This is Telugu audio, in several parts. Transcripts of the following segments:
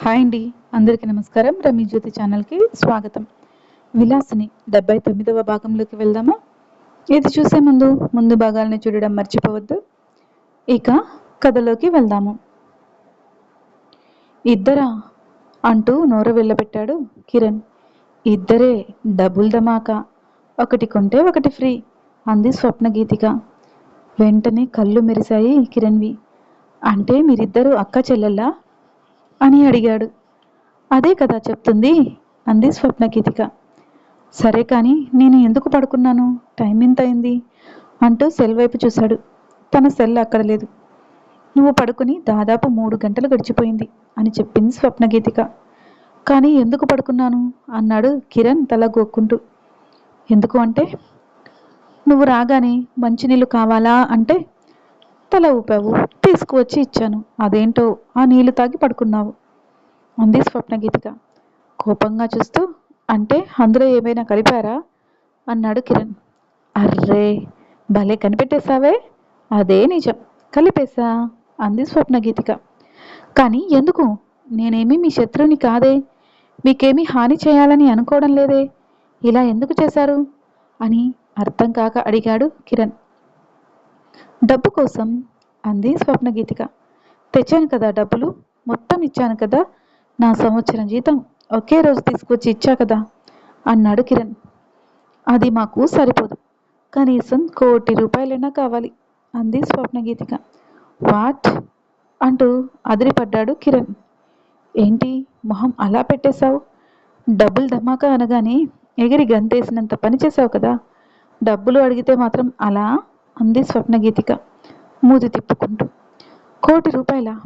హాయ్ అండి అందరికీ నమస్కారం. రమీ జ్యోతి ఛానల్కి స్వాగతం. విలాసిని డెబ్బై తొమ్మిదవ భాగంలోకి వెళ్దామా? ఇది చూసే ముందు ముందు భాగాలని చూడడం మర్చిపోవద్దు. ఇక కథలోకి వెళ్దాము. ఇద్దరా? అంటూ నోరు వెళ్ళబెట్టాడు కిరణ్. ఇద్దరే డబుల్ ధమాకా. ఒకటి కొంటే ఒకటి ఫ్రీ అంది స్వప్న గీతిక వెంటనే కళ్ళు మెరిశాయి కిరణ్వి. అంటే మీరిద్దరూ అక్క చెల్లెల్లా అని అడిగాడు. అదే కదా చెప్తుంది అంది స్వప్న గీతిక సరే కానీ నేను ఎందుకు పడుకున్నాను? టైం ఎంత అయింది? అంటూ సెల్ వైపు చూశాడు. తన సెల్ అక్కడ లేదు. నువ్వు పడుకుని దాదాపు మూడు గంటలు గడిచిపోయింది అని చెప్పింది స్వప్న గీతిక కానీ ఎందుకు పడుకున్నాను? అన్నాడు కిరణ్ తల గోక్కుంటూ. ఎందుకు అంటే? నువ్వు రాగానే మంచినీళ్ళు కావాలా అంటే? తల ఊపావు. తీసుకువచ్చి ఇచ్చాను. అదేంటో ఆ నీళ్ళు తాగి పడుకున్నావు. అంది స్వప్న గీతిక కోపంగా చూస్తూ అంటే అందులో ఏమైనా కలిపారా? అన్నాడు కిరణ్. అర్రే భలే కనిపెట్టేశావే. అదే నిజం. కలిపేశా? అంది స్వప్న గీతిక కానీ ఎందుకు? నేనేమీ మీ శత్రువుని కాదే. మీకేమీ హాని చేయాలని అనుకోవడం లేదే. ఇలా ఎందుకు చేశారు? అని అర్థం కాక అడిగాడు కిరణ్. డబ్బు కోసం అంది స్వప్న గీతిక. తెచ్చాను కదా డబ్బులు మొత్తం ఇచ్చాను కదా నా సంవత్సరం జీతం ఒకే రోజు తీసుకొచ్చి ఇచ్చా కదా అన్నాడు కిరణ్. అది మాకు సరిపోదు కనీసం కోటి రూపాయలైనా కావాలి అంది స్వప్న గీతిక. వాట్? అంటూ అదిరిపడ్డాడు కిరణ్. ఏంటి మొహం అలా పెట్టేశావు? డబ్బులు ధమాకా అనగానే ఎగిరి గంతేసినంత పని చేశావు కదా డబ్బులు అడిగితే మాత్రం అలా? అంది స్వప్న గీతిక. మూతి తిప్పుకుంటూ. కోటి రూపాయల?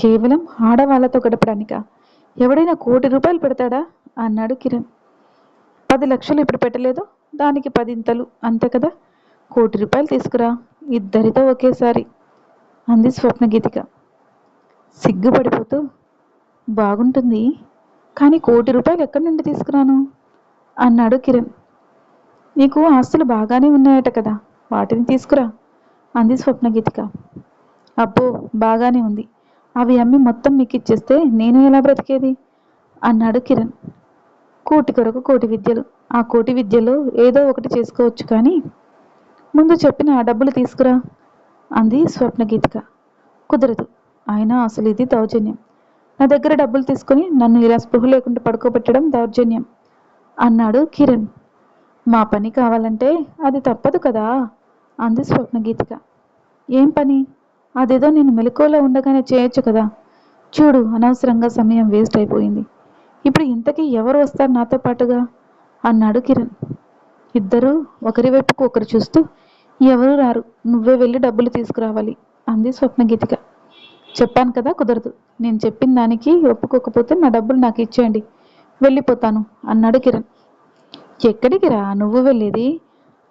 కేవలం ఆడవాళ్ళతో గడపడానిక? ఎవడైనా కోటి రూపాయలు పెడతాడా? అన్నాడు కిరణ్. పది లక్షలు ఇప్పుడు పెట్టలేదు. దానికి పదింతలు అంతే కదా? కోటి రూపాయలు తీసుకురా. ఇద్దరితో ఒకేసారి అంది స్వప్న గీతిక సిగ్గుపడిపోతూ. బాగుంటుంది. కానీ కోటి రూపాయలు ఎక్కడి నుండి తీసుకురాను? అన్నాడు కిరణ్. నీకు ఆస్తులు బాగానే ఉన్నాయట కదా. వాటిని తీసుకురా. అంది స్వప్న గీతిక అబ్బో బాగానే ఉంది. అవి అమ్మి మొత్తం మీకు ఇచ్చేస్తే నేను ఎలా బ్రతికేది? అన్నాడు కిరణ్. కోటి కొరకు కోటి విద్యలు. ఆ కోటి విద్యలో ఏదో ఒకటి చేసుకోవచ్చు కానీ ముందు చెప్పిన ఆ డబ్బులు తీసుకురా అంది స్వప్న గీతిక కుదరదు. ఆయన అసలు ఇది దౌర్జన్యం. నా దగ్గర డబ్బులు తీసుకొని నన్ను ఇలా స్పృహ లేకుండా పడుకోబెట్టడం దౌర్జన్యం అన్నాడు కిరణ్. మా పని కావాలంటే అది తప్పదు కదా. అంది స్వప్న గీతిక. ఏం పని? అదేదో నేను మెలకువలో ఉండగానే చేయొచ్చు కదా. చూడు అనవసరంగా సమయం వేస్ట్ అయిపోయింది. ఇప్పుడు ఇంతకీ ఎవరు వస్తారు నాతో పాటుగా? అన్నాడు కిరణ్. ఇద్దరూ ఒకరి వైపుకు ఒకరు చూస్తూ ఎవరు రారు నువ్వే వెళ్ళి డబ్బులు తీసుకురావాలి అంది స్వప్న గీతిక. చెప్పాను కదా కుదరదు. నేను చెప్పిన దానికి ఒప్పుకోకపోతే నా డబ్బులు నాకు ఇచ్చేయండి. వెళ్ళిపోతాను అన్నాడు కిరణ్. ఎక్కడికి రా? నువ్వు వెళ్ళేది?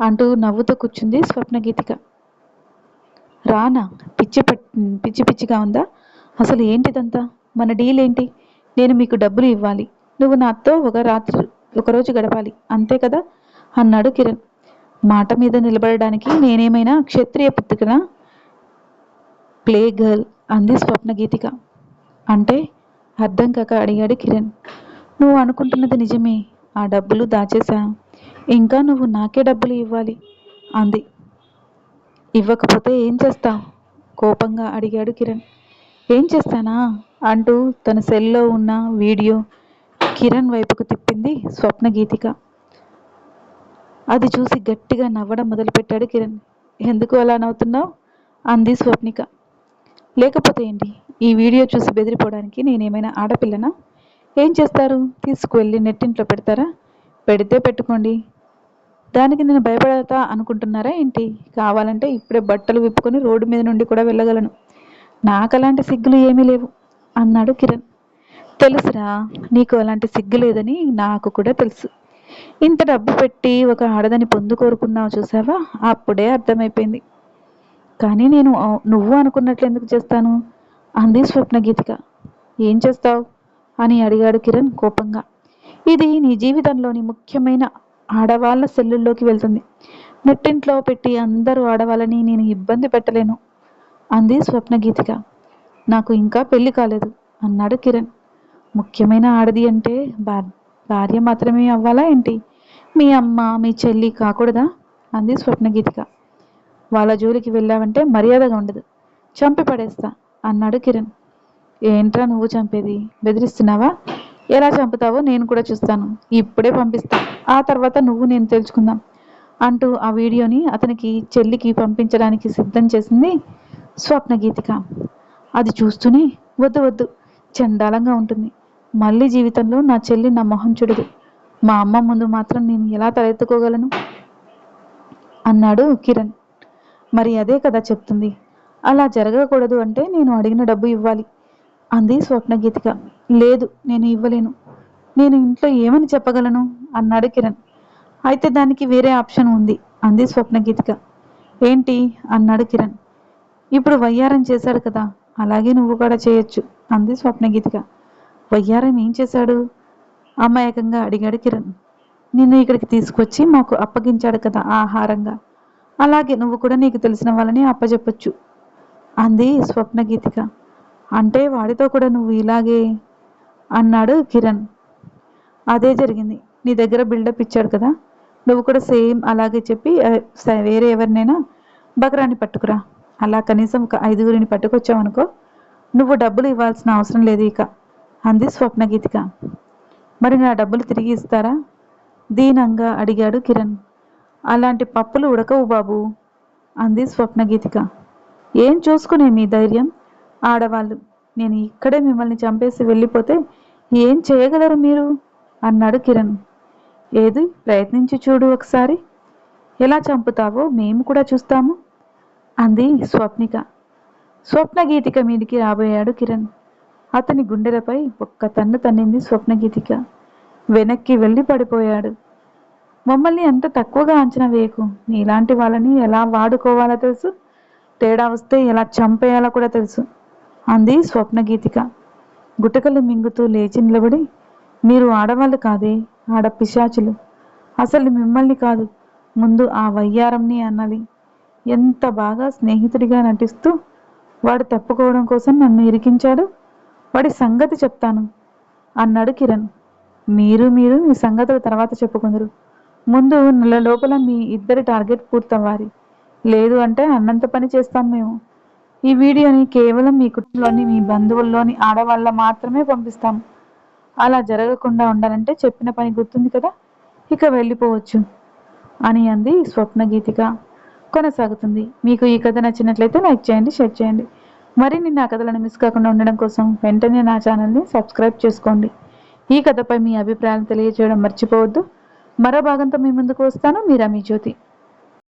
అంటూ నవ్వుతూ కూర్చుంది స్వప్న గీతిక రానా పిచ్చి పట్ పిచ్చి పిచ్చిగా ఉందా? అసలు ఏంటిదంతా? మన డీల్ ఏంటి నేను మీకు డబ్బులు ఇవ్వాలి. నువ్వు నాతో ఒక రాత్రి ఒకరోజు గడపాలి. అంతే కదా? అన్నాడు కిరణ్. మాట మీద నిలబడడానికి నేనేమైనా క్షత్రియ పుత్రికన? ప్లే గర్ల్ అంది స్వప్న గీతిక అంటే అర్థం కాక అడిగాడు కిరణ్. నువ్వు అనుకుంటున్నది నిజమే. ఆ డబ్బులు దాచేశాను ఇంకా నువ్వు నాకే డబ్బులు ఇవ్వాలి అంది. ఇవ్వకపోతే ఏం చేస్తావు? కోపంగా అడిగాడు కిరణ్. ఏం చేస్తానా? అంటూ తన సెల్లో ఉన్న వీడియో కిరణ్ వైపుకు తిప్పింది స్వప్న గీతిక అది చూసి గట్టిగా నవ్వడం మొదలుపెట్టాడు కిరణ్. ఎందుకు అలా నవ్వుతున్నావు? అంది స్వప్నిక. లేకపోతే ఏంటి? ఈ వీడియో చూసి బెదిరిపోవడానికి నేనేమైనా ఆడపిల్లనా? ఏం చేస్తారు? తీసుకువెళ్ళి నెట్టింట్లో పెడతారా? పెడితే పెట్టుకోండి. దానికి నేను భయపడతా అనుకుంటున్నారా ఏంటి? కావాలంటే ఇప్పుడే బట్టలు విప్పుకొని రోడ్డు మీద నుండి కూడా వెళ్ళగలను. నాకు అలాంటి సిగ్గులు ఏమీ లేవు అన్నాడు కిరణ్. తెలుసురా నీకు అలాంటి సిగ్గు లేదని నాకు కూడా తెలుసు. ఇంత డబ్బు పెట్టి ఒక ఆడదని పొందు కోరుకున్నావు చూసావా? అప్పుడే అర్థమైపోయింది. కానీ నేను నువ్వు అనుకున్నట్లు ఎందుకు చేస్తాను? అంది స్వప్న గీతిక. ఏం చేస్తావు? అని అడిగాడు కిరణ్ కోపంగా. ఇది నీ జీవితంలోని ముఖ్యమైన ఆడవాళ్ళ సెల్లుల్లోకి వెళ్తుంది. నెట్టింట్లో పెట్టి అందరూ ఆడవాళ్ళని నేను ఇబ్బంది పెట్టలేను అంది స్వప్న గీతిక నాకు ఇంకా పెళ్ళి కాలేదు అన్నాడు కిరణ్. ముఖ్యమైన ఆడది అంటే భార్- భార్య మాత్రమే అవ్వాలా ఏంటి? మీ అమ్మ మీ చెల్లి కాకూడదా? అంది స్వప్నగీతిక. వాళ్ళ జోలికి వెళ్ళావంటే మర్యాదగా ఉండదు. చంపి పడేస్తా అన్నాడు కిరణ్. ఏంట్రా నువ్వు చంపేది? బెదిరిస్తున్నావా? ఎలా చంపుతావో నేను కూడా చూస్తాను. ఇప్పుడే పంపిస్తా. ఆ తర్వాత నువ్వు నేను తెలుసుకుందాం అంటూ ఆ వీడియోని అతనికి చెల్లికి పంపించడానికి సిద్ధం చేసింది స్వప్న గీతిక. అది చూస్తూనే వద్దు వద్దు చండాలంగా ఉంటుంది. మళ్ళీ జీవితంలో నా చెల్లి నా మొహం చూడదు. మా అమ్మ ముందు మాత్రం నేను ఎలా తలెత్తుకోగలను అన్నాడు కిరణ్. మరి అదే కదా చెప్తుంది. అలా జరగకూడదు అంటే నేను అడిగిన డబ్బు ఇవ్వాలి. అంది స్వప్నగీతిక. లేదు నేను ఇవ్వలేను. నేను ఇంట్లో ఏమని చెప్పగలను? అన్నాడు కిరణ్. అయితే దానికి వేరే ఆప్షన్ ఉంది అంది స్వప్నగీతిక. ఏంటి? అన్నాడు కిరణ్. ఇప్పుడు వయ్యారం చేశాడు కదా అలాగే నువ్వు కూడా చేయొచ్చు అంది స్వప్నగీతిక. వయ్యారం ఏం చేశాడు? అమాయకంగా అడిగాడు కిరణ్. నిన్ను ఇక్కడికి తీసుకొచ్చి మాకు అప్పగించాడు కదా ఆహారంగా. అలాగే నువ్వు కూడా నీకు తెలిసిన వాళ్ళని అప్పచెప్పొచ్చు అంది స్వప్నగీతిక. అంటే వాడితో కూడా నువ్వు ఇలాగే అన్నాడు కిరణ్. అదే జరిగింది. నీ దగ్గర బిల్డప్ ఇచ్చాడు కదా. నువ్వు కూడా సేమ్ అలాగే చెప్పి వేరే ఎవరినైనా బకరాన్ని పట్టుకురా. అలా కనీసం ఒక ఐదుగురిని పట్టుకొచ్చావనుకో నువ్వు డబ్బులు ఇవ్వాల్సిన అవసరం లేదు ఇక అంది స్వప్నగీతిక మరి నా డబ్బులు తిరిగి ఇస్తారా? దీనంగా అడిగాడు కిరణ్. అలాంటి పప్పులు ఉడకవు బాబు అంది స్వప్నగీతిక ఏం చూసుకునే మీ ధైర్యం? ఆడవాళ్ళు నేను ఇక్కడే మిమ్మల్ని చంపేసి వెళ్ళిపోతే ఏం చేయగలరు మీరు? అన్నాడు కిరణ్. ఏది? ప్రయత్నించి చూడు ఒకసారి. ఎలా చంపుతావో మేము కూడా చూస్తాము అంది స్వప్నిక. స్వప్నగీతిక మీదికి రాబోయాడు కిరణ్. అతని గుండెలపై ఒక్క తన్ను తన్నింది స్వప్నగీతిక. వెనక్కి వెళ్ళి పడిపోయాడు. మమ్మల్ని అంత తక్కువగా అంచనా వేయకు నీలాంటి వాళ్ళని ఎలా వాడుకోవాలో తెలుసు? తేడా వస్తే ఎలా చంపేయాలో కూడా తెలుసు. అంది స్వప్నగీతిక. గుటకలు మింగుతూ లేచి నిలబడి మీరు ఆడవాళ్ళు కాదే ఆడ పిశాచులు. అసలు మిమ్మల్ని కాదు ముందు ఆ వయ్యారంని అన్నది. ఎంత బాగా స్నేహితుడిగా నటిస్తూ వాడు తప్పుకోవడం కోసం నన్ను ఇరికించాడు? వాడి సంగతి చెప్తాను అన్నాడు కిరణ్. మీరు మీరు మీ సంగతుల తర్వాత చెప్పుకుందరు. ముందు నెల లోపల మీ ఇద్దరి టార్గెట్ పూర్తవ్వాలి. లేదు అంటే అన్నంత పని చేస్తాం మేము. ఈ వీడియోని కేవలం మీ కుటుంబంలోని మీ బంధువుల్లోని ఆడవాళ్ళ మాత్రమే పంపిస్తాం. అలా జరగకుండా ఉండాలంటే చెప్పిన పని గుర్తుంది కదా? ఇక వెళ్ళిపోవచ్చు. అని అంది స్వప్న గీతిక కొనసాగుతుంది. మీకు ఈ కథ నచ్చినట్లయితే లైక్ చేయండి షేర్ చేయండి. మరిన్ని నా కథలను మిస్ కాకుండా ఉండడం కోసం వెంటనే నా ఛానల్ని సబ్స్క్రైబ్ చేసుకోండి. ఈ కథపై మీ అభిప్రాయాలు తెలియజేయడం మర్చిపోవద్దు. మరో భాగంతో మీ ముందుకు వస్తాను. మీరా మీ జ్యోతి.